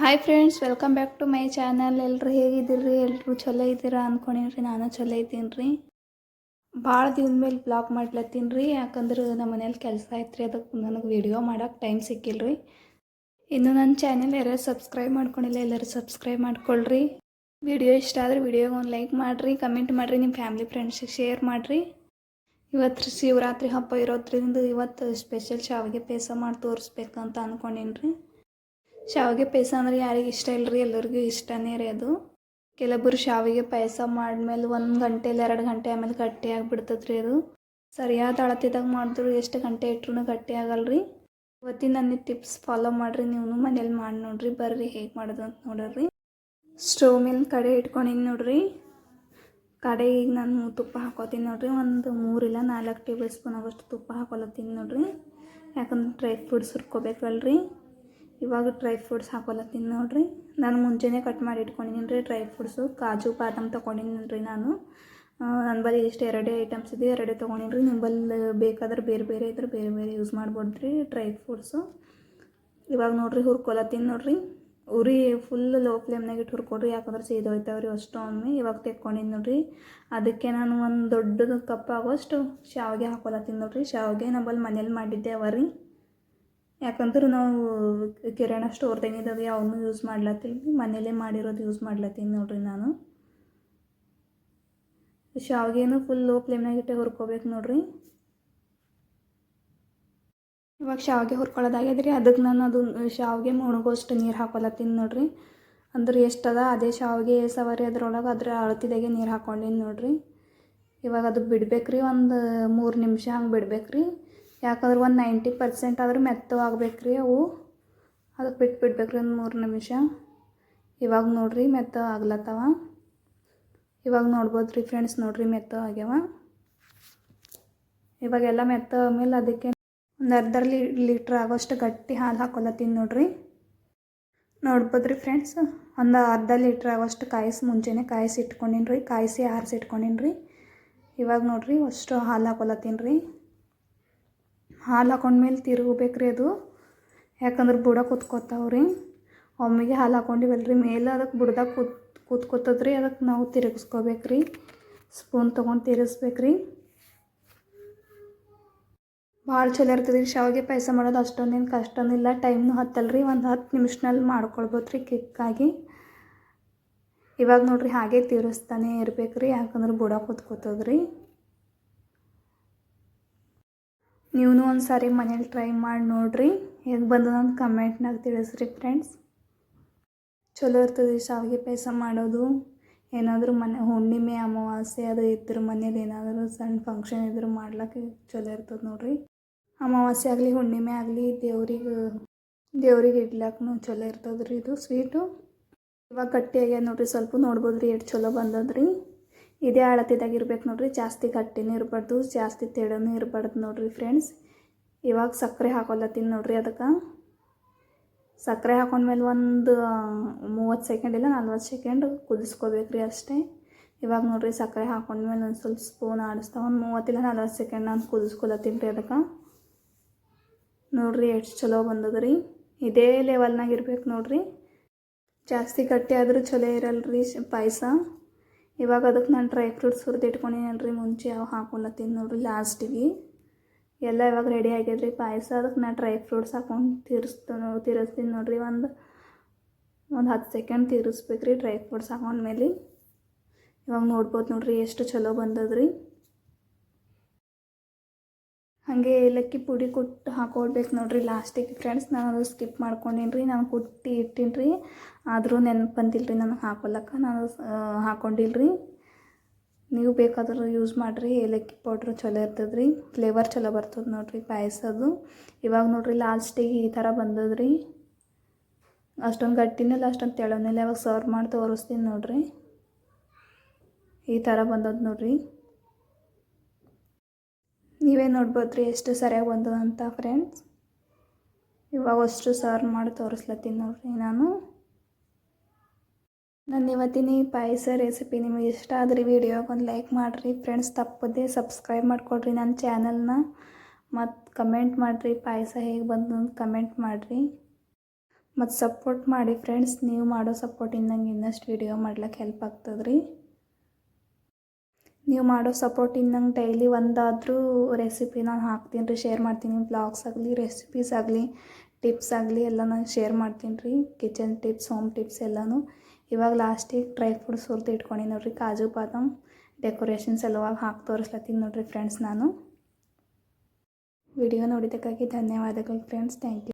Hi friends welcome back to my channel ಎಲ್ಲರೂ ಹೇಗಿದ್ದೀರಿ? ಎಲ್ಲರೂ ಚಲೋ ಇದ್ದೀರಾ ಅಂದ್ಕೊಂಡಿನ್ರಿ ನಾನು ಚಲೋ ಇದ್ದೀನಿ ರೀ ಭಾಳ ದಿನ ಮೇಲೆ ಬ್ಲಾಗ್ ಮಾಡ್ಲತ್ತೀನಿ ರೀ ಯಾಕಂದ್ರೆ ನಮ್ಮ ಮನೇಲಿ ಕೆಲಸ ಐತ್ರಿ. ಅದಕ್ಕೆ ನನಗೆ ವಿಡಿಯೋ ಮಾಡೋಕೆ ಟೈಮ್ ಸಿಕ್ಕಿಲ್ಲ ರೀ ಇನ್ನು ನನ್ನ ಚಾನೆಲ್ ಯಾರ್ಯಾರು ಸಬ್ಸ್ಕ್ರೈಬ್ ಮಾಡ್ಕೊಂಡಿಲ್ಲ, ಎಲ್ಲರೂ ಸಬ್ಸ್ಕ್ರೈಬ್ ಮಾಡ್ಕೊಳ್ರಿ. ವಿಡಿಯೋ ಇಷ್ಟ ಆದರೆ ವಿಡಿಯೋಗೆ ಒಂದು ಲೈಕ್ ಮಾಡಿರಿ. ಕಮೆಂಟ್ ಮಾಡಿರಿ. ನಿಮ್ಮ ಫ್ಯಾಮಿಲಿ ಫ್ರೆಂಡ್ಸಿಗೆ ಶೇರ್ ಮಾಡಿರಿ. ಇವತ್ತು ಶಿವರಾತ್ರಿ ಹಬ್ಬ ಇರೋದ್ರಿಂದ ಇವತ್ತು ಸ್ಪೆಷಲ್ ಶಾವಿಗೆ ಪೇಸ ಮಾಡಿ ತೋರಿಸ್ಬೇಕಂತ ಅಂದ್ಕೊಂಡಿನಿ ರೀ ಶಾವಿಗೆ ಪಾಯಸ ಅಂದ್ರೆ ಯಾರಿಗೆ ಇಷ್ಟ ಇಲ್ಲರಿ ಎಲ್ಲರಿಗೂ ಇಷ್ಟನೇ ರೀ ಅದು. ಕೆಲವೊಬ್ಬರು ಶಾವಿಗೆ ಪಾಯಸ ಮಾಡಿದ್ಮೇಲೆ ಒಂದು ಗಂಟೆ ಇಲ್ಲ ಎರಡು ಗಂಟೆ ಆಮೇಲೆ ಗಟ್ಟಿ ಆಗಿಬಿಡ್ತದ್ರಿ ಅದು. ಸರಿಯಾದ ಅಳತಿದಾಗ ಮಾಡಿದ್ರು ಎಷ್ಟು ಗಂಟೆ ಇಟ್ರು ಗಟ್ಟಿ ಆಗಲ್ರಿ. ಇವತ್ತಿನ ನನ್ನ ಟಿಪ್ಸ್ ಫಾಲೋ ಮಾಡಿರಿ ನೀವು ಮನೇಲಿ ಮಾಡಿ ನೋಡ್ರಿ, ಬರ್ರಿ ಹೇಗೆ ಮಾಡೋದು ಅಂತ ನೋಡ್ರಿ. ಸ್ಟವ್ ಮೇಲೆ ಕಡೆ ಇಟ್ಕೊಂಡಿನಿ ನೋಡ್ರಿ. ಕಡೆ ಈಗ ನಾನು ತುಪ್ಪ ಹಾಕೋತೀನಿ ನೋಡ್ರಿ. ಒಂದು ಮೂರಿಲ್ಲ ನಾಲ್ಕು ಟೇಬಲ್ ಸ್ಪೂನ್ ಆಗೋಷ್ಟು ತುಪ್ಪ ಹಾಕೊಲತ್ತೀನಿ ನೋಡ್ರಿ. ಯಾಕಂದ್ರೆ ಡ್ರೈ ಫ್ರೂಟ್ಸ್ ಹುರ್ಕೋಬೇಕಲ್ರಿ. ಇವಾಗ ಡ್ರೈ ಫ್ರೂಟ್ಸ್ ಹಾಕೊಲತ್ತೀನಿ ನೋಡಿರಿ. ನಾನು ಮುಂಚೆನೇ ಕಟ್ ಮಾಡಿ ಇಟ್ಕೊಂಡಿದ್ದೀನಿ ರೀ ಡ್ರೈ ಫ್ರೂಟ್ಸು ಕಾಜು, ಬಾದಾಮ್ ತೊಗೊಂಡಿನಿ ರೀ ನಾನು ನನ್ನ ಬಳಿ ಇಷ್ಟು ಎರಡೇ ಐಟಮ್ಸ್ ಇದೆ, ಎರಡೇ ತೊಗೊಂಡಿನಿ ನಿಂಬಲ್ಲಿ ಬೇಕಾದ್ರೆ ಬೇರೆ ಬೇರೆ ಇದ್ರೆ ಬೇರೆ ಬೇರೆ ಯೂಸ್ ಮಾಡ್ಬೋದು ರೀ ಡ್ರೈ ಫ್ರೂಟ್ಸು ಇವಾಗ ನೋಡ್ರಿ ಹುರ್ಕೊಲತ್ತೀನಿ ನೋಡ್ರಿ. ಉರಿ ಫುಲ್ ಲೋ ಫ್ಲೇಮ್ನಾಗ ಇಟ್ಟು ಹುರ್ಕೊಡ್ರಿ, ಯಾಕಂದ್ರೆ ಸೀದೋಯ್ತಾವೆ ರೀ ಅಷ್ಟು ಒಮ್ಮೆ ಇವಾಗ ತೆಕ್ಕೊಂಡಿನಿ ನೋಡ್ರಿ ಅದಕ್ಕೆ ನಾನು ಒಂದು ದೊಡ್ಡದು ಕಪ್ ಆಗೋಷ್ಟು ಶಾವಿಗೆ ಹಾಕೊಲತ್ತೀನಿ ನೋಡ್ರಿ. ಶಾವಿಗೆ ನಂಬಲ್ಲಿ ಮನೇಲಿ ಮಾಡಿದ್ದೆ ಅವ ಯಾಕಂದ್ರೆ ನಾವು ಕಿರಾಣ ಸ್ಟೋರ್ದಾಗಿದ್ದಾವೆ ಅವನು ಯೂಸ್ ಮಾಡ್ಲತ್ತೀನಿ ಮನೇಲೇ ಮಾಡಿರೋದು ಯೂಸ್ ಮಾಡ್ಲತ್ತೀನಿ ನೋಡ್ರಿ ನಾನು. ಶಾವಿಗೆನೂ ಫುಲ್ ಲೋ ಫ್ಲೇಮ್ನಾಗ ಇಟ್ಟೆ ಹುರ್ಕೋಬೇಕು ನೋಡ್ರಿ. ಇವಾಗ ಶಾವಿಗೆ ಹುರ್ಕೊಳ್ಳೋದಾಗ್ಯದ್ರಿ, ಅದಕ್ಕೆ ನಾನು ಅದು ಶಾವಿಗೆ ಮುಣಗೋಷ್ಟು ನೀರು ಹಾಕೊಲತ್ತೀನಿ ನೋಡ್ರಿ. ಅಂದ್ರೆ ಎಷ್ಟದ, ಅದೇ ಶಾವಿಗೆ ಸವರಿ ಅದ್ರೊಳಗೆ ಅದ್ರ ಅಳತಿದಾಗೆ ನೀರು ಹಾಕೊಂಡೀನಿ ನೋಡ್ರಿ. ಇವಾಗ ಅದು ಬಿಡ್ಬೇಕ್ರಿ ಒಂದು ಮೂರು ನಿಮಿಷ ಹಂಗೆ ಬಿಡ್ಬೇಕ್ರಿ. ಯಾಕಂದ್ರೆ ಒಂದು ನೈಂಟಿ ಪರ್ಸೆಂಟ್ ಆದ್ರೆ ಮೆತ್ತವಾಗಬೇಕು ರೀ ಅವು. ಅದಕ್ಕೆ ಬಿಟ್ಟು ಬಿಡ್ಬೇಕು ರೀ ಒಂದು ಮೂರು ನಿಮಿಷ. ಇವಾಗ ನೋಡಿರಿ ಮೆತ್ತ ಆಗ್ಲತ್ತವ. ಇವಾಗ ನೋಡ್ಬೋದು ರೀ ಫ್ರೆಂಡ್ಸ್, ನೋಡಿರಿ ಮೆತ್ತ ಆಗ್ಯಾವ. ಇವಾಗೆಲ್ಲ ಮೆತ್ತ ಆಮೇಲೆ ಅದಕ್ಕೆ ಒಂದು ಅರ್ಧ ಲೀಟ್ರ್ ಆಗೋಷ್ಟು ಗಟ್ಟಿ ಹಾಲು ಹಾಕೊಲತ್ತೀನಿ ನೋಡ್ರಿ. ನೋಡ್ಬೋದು ರೀ ಫ್ರೆಂಡ್ಸ್, ಒಂದು ಅರ್ಧ ಲೀಟ್ರ್ ಆಗೋಷ್ಟು ಕಾಯಿಸಿ ಮುಂಚೆನೇ ಕಾಯಿಸಿ ಇಟ್ಕೊಂಡಿನಿ ರೀ ಕಾಯಿಸಿ ಆರಿಸಿ ಇಟ್ಕೊಂಡಿನಿ ರೀ ಇವಾಗ ನೋಡಿರಿ ಅಷ್ಟು ಹಾಲು ಹಾಕೊಲತ್ತೀನಿ ರೀ. ಹಾಲು ಹಾಕೊಂಡ ಮೇಲೆ ರೀ ಅದು. ಯಾಕಂದ್ರೆ ಬುಡ ಕೂತ್ಕೋತಾವ್ರಿ. ಒಮ್ಮೆಗೆ ಹಾಲು ಹಾಕೊಂಡಿವಲ್ರಿ, ಮೇಲೆ ಅದಕ್ಕೆ ಬುಡ್ದಾಗ ಕೂತ್, ಕೂತ್ಕೋತದ್ರಿ, ಅದಕ್ಕೆ ನಾವು ತಿರುಗಿಸ್ಕೋಬೇಕ್ರಿ. ಸ್ಪೂನ್ ತೊಗೊಂಡು ತಿರುಗಿಸ್ಬೇಕ್ರಿ. ಭಾಳ ಚಲೋ ಇರ್ತದೆ ರೀ ಶಾವಿಗೆ ಪಾಯಸ ಮಾಡೋದು. ಅಷ್ಟೊಂದೇನು ಕಷ್ಟನಿಲ್ಲ. ಟೈಮ್ನು ಹತ್ತಲ್ಲ ರೀ ಒಂದು ಹತ್ತು ನಿಮಿಷನಲ್ಲಿ ಮಾಡ್ಕೊಳ್ಬೋದು ರೀ ಕ್ವಿಕ್ಕಾಗಿ ಇವಾಗ ನೋಡ್ರಿ ಹಾಗೆ ತಿರುಸ್ತಾನೆ ಇರ್ಬೇಕು ರೀ ಯಾಕಂದ್ರೆ ಬುಡ ಕೂತ್ಕೋತದ್ರಿ. ನೀವು ಒಂದು ಸಾರಿ ಮನೇಲಿ ಟ್ರೈ ಮಾಡಿ ನೋಡಿರಿ. ಹೇಗೆ ಬಂದದ ಅಂತ ಕಮೆಂಟ್ನಾಗ ತಿಳಿಸ್ರಿ ಫ್ರೆಂಡ್ಸ್ ಚಲೋ ಇರ್ತದೆ ಶಾವಿಗೆ ಪಾಯಸ ಮಾಡೋದು. ಏನಾದರೂ ಮನೆ, ಹುಣ್ಣಿಮೆ, ಅಮಾವಾಸ್ಯೆ ಅದು ಇದ್ರ ಮನೇಲಿ ಏನಾದರೂ ಸಣ್ಣ ಫಂಕ್ಷನ್ ಇದ್ರೂ ಮಾಡ್ಲಿಕ್ಕೆ ಚಲೋ ಇರ್ತದೆ ನೋಡ್ರಿ. ಅಮಾವಾಸ್ಯೆ ಆಗಲಿ, ಹುಣ್ಣಿಮೆ ಆಗಲಿ ದೇವ್ರಿಗೆ ದೇವ್ರಿಗೆ ಇಡ್ಲಕ್ಕೂ ಚಲೋ ಇರ್ತದೆ ರೀ ಇದು ಸ್ವೀಟು ಇವಾಗ ಗಟ್ಟಿ ಆಗ್ಯದ ನೋಡ್ರಿ, ಸ್ವಲ್ಪ ನೋಡ್ಬೋದು ರೀ ಎಷ್ಟು ಚಲೋ ಬಂದದ್ರಿ. ಇದೇ ಅಳತಿದಾಗ ಇರ್ಬೇಕು ನೋಡ್ರಿ. ಜಾಸ್ತಿ ಗಟ್ಟಿನೂ ಇರಬಾರ್ದು, ಜಾಸ್ತಿ ತೆಳನೂ ಇರಬಾರ್ದು ನೋಡ್ರಿ ಫ್ರೆಂಡ್ಸ್. ಇವಾಗ ಸಕ್ಕರೆ ಹಾಕೊಲ್ಲತ್ತೀನಿ ನೋಡ್ರಿ ಅದಕ್ಕೆ. ಸಕ್ಕರೆ ಹಾಕೊಂಡ್ಮೇಲೆ ಒಂದು ಮೂವತ್ತು ಸೆಕೆಂಡ್ ಇಲ್ಲ ನಲ್ವತ್ತು ಸೆಕೆಂಡ್ ಕುದಿಸ್ಕೋಬೇಕು ರೀ ಅಷ್ಟೇ. ಇವಾಗ ನೋಡ್ರಿ ಸಕ್ಕರೆ ಹಾಕೊಂಡ್ಮೇಲೆ ಒಂದು ಸ್ವಲ್ಪ ಸ್ಪೂನ್ ಆಡಿಸ್ತಾ, ಒಂದು ಮೂವತ್ತಿಲ್ಲ ನಲ್ವತ್ತು ಸೆಕೆಂಡ್ ನಾನು ಕುದಿಸ್ಕೊಲತ್ತೀನಿ ರೀ ಅದಕ್ಕೆ. ನೋಡ್ರಿ ಎಷ್ಟು ಚಲೋ ಬಂದದ್ರಿ. ಇದೇ ಲೆವೆಲ್ನಾಗ ಇರ್ಬೇಕು ನೋಡ್ರಿ. ಜಾಸ್ತಿ ಗಟ್ಟಿ ಆದರೂ ಚಲೋ ಇರಲ್ರಿ ಪಾಯಸ. ಇವಾಗ ಅದಕ್ಕೆ ನಾನು ಡ್ರೈ ಫ್ರೂಟ್ಸ್ ಹುರಿದು ರೀ ಮುಂಚೆ ಅವು ಹಾಕೊಳತ್ತೀನಿ ನೋಡ್ರಿ ಲಾಸ್ಟಿಗೆ ಎಲ್ಲ ಇವಾಗ ರೆಡಿ ಆಗ್ಯದ್ರಿ ಪಾಯಸ ಅದಕ್ಕೆ ನಾನು ಡ್ರೈ ಫ್ರೂಟ್ಸ್ ಹಾಕೊಂಡು ತಿರ್ಸ್ತ ತಿರ್ಸ್ತೀನಿ ನೋಡ್ರಿ, ಒಂದು ಒಂದು ಹತ್ತು ಸೆಕೆಂಡ್ ತಿರ್ಸ್ಬೇಕು ರೀ ಡ್ರೈ ಫ್ರೂಟ್ಸ್ ಹಾಕೊಂಡ್ಮೇಲೆ. ಇವಾಗ ನೋಡ್ಬೋದು ನೋಡ್ರಿ, ಎಷ್ಟು ಚಲೋ ಬಂದದ್ರಿ. ಹಾಗೆ ಏಲಕ್ಕಿ ಪುಡಿ ಕೊಟ್ಟು ಹಾಕೊಳ್ಬೇಕು ನೋಡಿರಿ ಲಾಸ್ಟಿಗೆ. ಫ್ರೆಂಡ್ಸ್ ನಾನು ಅದು ಸ್ಕಿಪ್ ಮಾಡ್ಕೊಂಡೀನಿ ರೀ ನಾನು ಕುಟ್ಟಿ ಇಟ್ಟೀನಿ ರೀ ಆದರೂ ನೆನಪು ಬಂದಿಲ್ಲ ರೀ ನನಗೆ ಹಾಕೊಲ್ಲಕ್ಕ ನಾನು ಹಾಕೊಂಡಿಲ್ಲ ರೀ ನೀವು ಬೇಕಾದರೂ ಯೂಸ್ ಮಾಡಿರಿ. ಏಲಕ್ಕಿ ಪೌಡ್ರ್ ಚಲೋ ಇರ್ತದೆ ರೀ ಫ್ಲೇವರ್ ಚಲೋ ಬರ್ತದೆ ನೋಡಿರಿ ಪಾಯಸದು. ಇವಾಗ ನೋಡಿರಿ ಲಾಸ್ಟಿಗೆ ಈ ಥರ ಬಂದದ್ರಿ. ಅಷ್ಟೊಂದು ಗಟ್ಟಿನಿಲ್ಲ ಅಷ್ಟೊಂದು ತೆಳನಿಲ್ಲ ಇವಾಗ ಸರ್ವ್ ಮಾಡಿ ತೋರಿಸ್ತೀನಿ ನೋಡಿರಿ. ಈ ಥರ ಬಂದದ್ದು ನೋಡಿರಿ. ನೀವೇ ನೋಡ್ಬೋದು ರೀ ಎಷ್ಟು ಸರಿಯಾಗಿ ಬಂದದ ಅಂತ ಫ್ರೆಂಡ್ಸ್ ಇವಾಗ ಅಷ್ಟು ಸರ್ವ್ ಮಾಡಿ ತೋರಿಸ್ಲತ್ತೀನಿ ನೋಡ್ರಿ ನಾನು. ನನ್ನ ಇವತ್ತಿನ ಈ ಪಾಯಸ ರೆಸಿಪಿ ನಿಮಗೆ ಇಷ್ಟ ಆದ್ರಿ ವಿಡಿಯೋಗೆ ಒಂದು ಲೈಕ್ ಮಾಡಿರಿ. ಫ್ರೆಂಡ್ಸ್ ತಪ್ಪದೇ ಸಬ್ಸ್ಕ್ರೈಬ್ ಮಾಡಿಕೊಡ್ರಿ ನನ್ನ ಚಾನಲ್ನ ಮತ್ತು ಕಮೆಂಟ್ ಮಾಡಿರಿ ಪಾಯಸ ಹೇಗೆ ಬಂತು ಅಂತ ಕಮೆಂಟ್ ಮಾಡಿರಿ. ಮತ್ತು ಸಪೋರ್ಟ್ ಮಾಡಿ ಫ್ರೆಂಡ್ಸ್ ನೀವು ಮಾಡೋ ಸಪೋರ್ಟಿಂದ ನಂಗೆ ಇನ್ನಷ್ಟು ವಿಡಿಯೋ ಮಾಡ್ಲಿಕ್ಕೆ ಹೆಲ್ಪ್ ಆಗ್ತದೆ ನೀವು ಮಾಡೋ ಸಪೋರ್ಟಿಂದ ನಂಗೆ ಡೈಲಿ ಒಂದಾದರೂ ರೆಸಿಪಿ ನಾನು ಹಾಕ್ತೀನಿ ರೀ. ಶೇರ್ ಮಾಡ್ತೀನಿ ಬ್ಲಾಗ್ಸ್ ಆಗಲಿ ರೆಸಿಪೀಸ್ ಆಗಲಿ ಟಿಪ್ಸ್ ಆಗಲಿ ಎಲ್ಲ ನಾನು ಶೇರ್ ಮಾಡ್ತೀನಿ ರೀ. ಕಿಚನ್ ಟಿಪ್ಸ್ ಹೋಮ್ ಟಿಪ್ಸ್ ಎಲ್ಲನೂ. ಇವಾಗ ಲಾಸ್ಟಿಗೆ ಡ್ರೈ ಫ್ರೂಟ್ಸ್ ಹುರಿದು ಇಟ್ಕೊಂಡು ನೋಡ್ರಿ. ಕಾಜು, ಬಾದಾಮ್ ಡೆಕೋರೇಷನ್ಸ್ ಸಲುವಾಗಿ ಹಾಕಿ ತೋರಿಸ್ಲತ್ತೀನಿ ನೋಡ್ರಿ ಫ್ರೆಂಡ್ಸ್ ನಾನು. ವಿಡಿಯೋ ನೋಡಿದ್ದಕ್ಕಾಗಿ ಧನ್ಯವಾದಗಳು ಫ್ರೆಂಡ್ಸ್ ಥ್ಯಾಂಕ್ ಯು